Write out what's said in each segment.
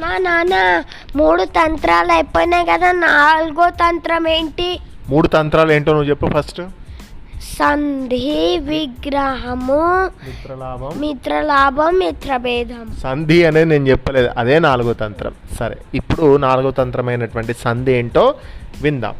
నానా నానా మూడు తంత్రాలు అయిపోయినాయి కదా నాలుగో తంత్రం ఏంటి? మూడు తంత్రాలు ఏంటో నువ్వు చెప్పు ఫస్ట్. సంధి విగ్రహము మిత్రలాభం. మిత్రలాభం మిత్రభేదం. సంధి అనేది నేను చెప్పలేదు అదే నాలుగో తంత్రం. సరే ఇప్పుడు నాలుగో తంత్రమైనటువంటి సంధి ఏంటో విందాం.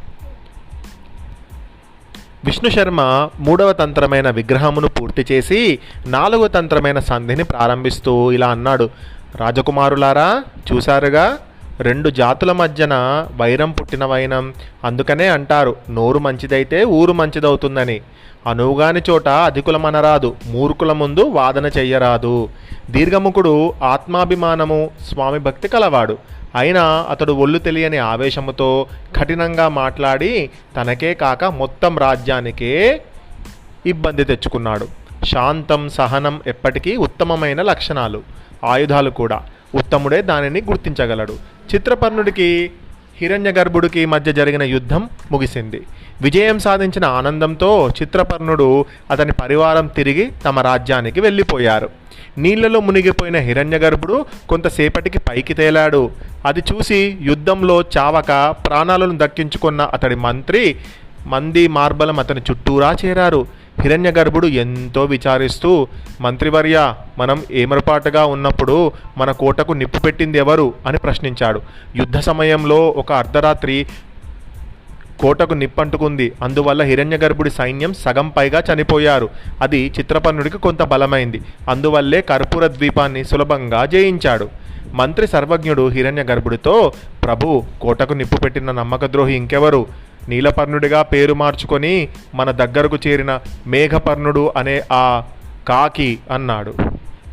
విష్ణు శర్మ మూడవ తంత్రమైన విగ్రహమును పూర్తి చేసి నాలుగవ తంత్రమైన సంధిని ప్రారంభిస్తూ ఇలా అన్నాడు. రాజకుమారులారా చూశారుగా? రెండు జాతుల మధ్యన వైరం పుట్టిన వైనం. అందుకనే అంటారు నోరు మంచిదైతే ఊరు మంచిదవుతుందని. అనువుగాని చోట అధికులమనరాదు మూర్ఖుల ముందు వాదన చెయ్యరాదు. దీర్ఘముఖుడు ఆత్మాభిమానము స్వామి భక్తి కలవాడు. అయినా అతడు ఒళ్ళు తెలియని ఆవేశముతో కఠినంగా మాట్లాడి తనకే కాక మొత్తం రాజ్యానికే ఇబ్బంది తెచ్చుకున్నాడు. శాంతం సహనం ఎప్పటికీ ఉత్తమమైన లక్షణాలు. ఆయుధాలు కూడా. ఉత్తముడే దానిని గుర్తించగలడు. చిత్రపర్ణుడికి హిరణ్యగర్భుడికి మధ్య జరిగిన యుద్ధం ముగిసింది. విజయం సాధించిన ఆనందంతో చిత్రపర్ణుడు అతని పరివారం తిరిగి తమ రాజ్యానికి వెళ్ళిపోయారు. నీళ్ళలో మునిగిపోయిన హిరణ్యగర్భుడు కొంతసేపటికి పైకి తేలాడు. అది చూసి యుద్ధంలో చావక ప్రాణాలను దక్కించుకున్న అతడి మంత్రి మంది మార్బలం అతని చుట్టూరా చేరారు. హిరణ్యగర్భుడు ఎంతో విచారిస్తూ మంత్రివర్య మనం ఏమరపాటుగా ఉన్నప్పుడు మన కోటకు నిప్పు పెట్టింది ఎవరు? అని ప్రశ్నించాడు. యుద్ధ సమయంలో ఒక అర్ధరాత్రి కోటకు నిప్పంటుకుంది. అందువల్ల హిరణ్యగర్భుడి సైన్యం సగం పైగా చనిపోయారు. అది చిత్రపర్ణుడికి కొంత బలమైంది. అందువల్లే కర్పూర ద్వీపాన్ని సులభంగా జయించాడు. మంత్రి సర్వజ్ఞుడు హిరణ్యగర్భుడితో ప్రభు కోటకు నిప్పు పెట్టిన నమ్మకద్రోహి ఇంకెవరు? నీలపర్ణుడిగా పేరు మార్చుకొని మన దగ్గరకు చేరిన మేఘపర్ణుడు అనే ఆ కాకి అన్నాడు.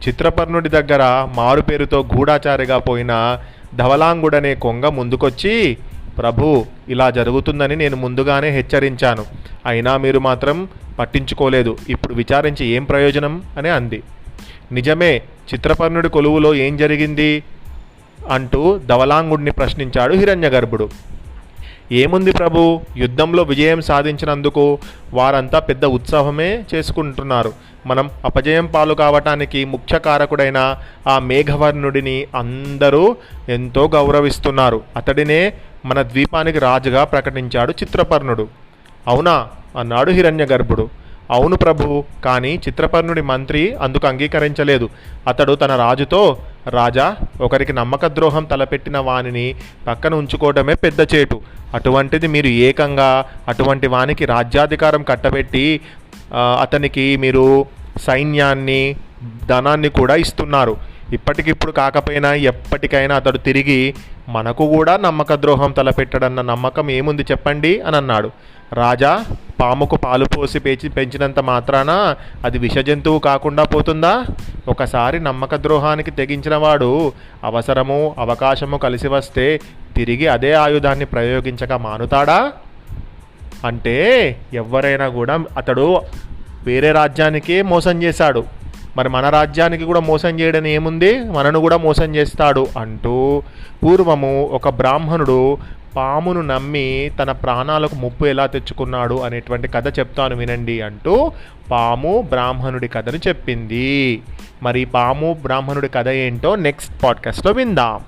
చిత్రపర్ణుడి దగ్గర మారు పేరుతో గూఢాచారిగా పోయిన ధవలాంగుడనే కొంగ ముందుకొచ్చి ప్రభు ఇలా జరుగుతుందని నేను ముందుగానే హెచ్చరించాను. అయినా మీరు మాత్రం పట్టించుకోలేదు. ఇప్పుడు విచారించి ఏం ప్రయోజనం? అని అంది. నిజమే చిత్రపర్ణుడి కొలువులో ఏం జరిగింది? అంటూ ధవలాంగుడిని ప్రశ్నించాడు హిరణ్యగర్భుడు. ఏముంది ప్రభు? యుద్ధంలో విజయం సాధించినందుకు వారంతా పెద్ద ఉత్సవమే చేసుకుంటున్నారు. మనం అపజయం పాలు కావటానికి ముఖ్య కారకుడైన ఆ మేఘవర్ణుడిని అందరూ ఎంతో గౌరవిస్తున్నారు. అతడినే మన ద్వీపానికి రాజుగా ప్రకటించాడు చిత్రపర్ణుడు. అవునా? అన్నాడు హిరణ్య గర్భుడు అవును ప్రభు కానీ చిత్రపర్ణుడి మంత్రి అందుకు అంగీకరించలేదు. అతడు తన రాజుతో రాజా ఒకరికి నమ్మక ద్రోహం తలపెట్టిన వానిని పక్కన ఉంచుకోవడమే పెద్ద చేటు. అటువంటిది మీరు ఏకంగా అటువంటి వానికి రాజ్యాధికారం కట్టబెట్టి అతనికి మీరు సైన్యాన్ని ధనాన్ని కూడా ఇస్తున్నారు. ఇప్పటికిప్పుడు కాకపోయినా ఎప్పటికైనా అతడు తిరిగి మనకు కూడా నమ్మక ద్రోహం తలపెట్టడన్న నమ్మకం ఏముంది చెప్పండి అని అన్నాడు రాజా పాముకు పాలు పోసి పెంచి పెంచినంత మాత్రాన అది విష జంతువు కాకుండా పోతుందా? ఒకసారి నమ్మక ద్రోహానికి తెగించినవాడు అవసరము అవకాశము కలిసి వస్తే తిరిగి అదే ఆయుధాన్ని ప్రయోగించక మానుతాడా? అంటే ఎవరైనా కూడా అతడు వేరే రాజ్యానికే మోసం చేశాడు. మరి మన రాజ్యానికి కూడా మోసం చేయడం ఏముంది? మనను కూడా మోసం చేస్తాడు అంటూ పూర్వము ఒక బ్రాహ్మణుడు పామును నమ్మి తన ప్రాణాలకు ముప్పు ఎలా తెచ్చుకున్నాడు అనేటువంటి కథ చెప్తాను వినండి అంటూ పాము బ్రాహ్మణుడి కథను చెప్పింది. మరి పాము బ్రాహ్మణుడి కథ ఏంటో నెక్స్ట్ పాడ్కాస్ట్లో విందాం.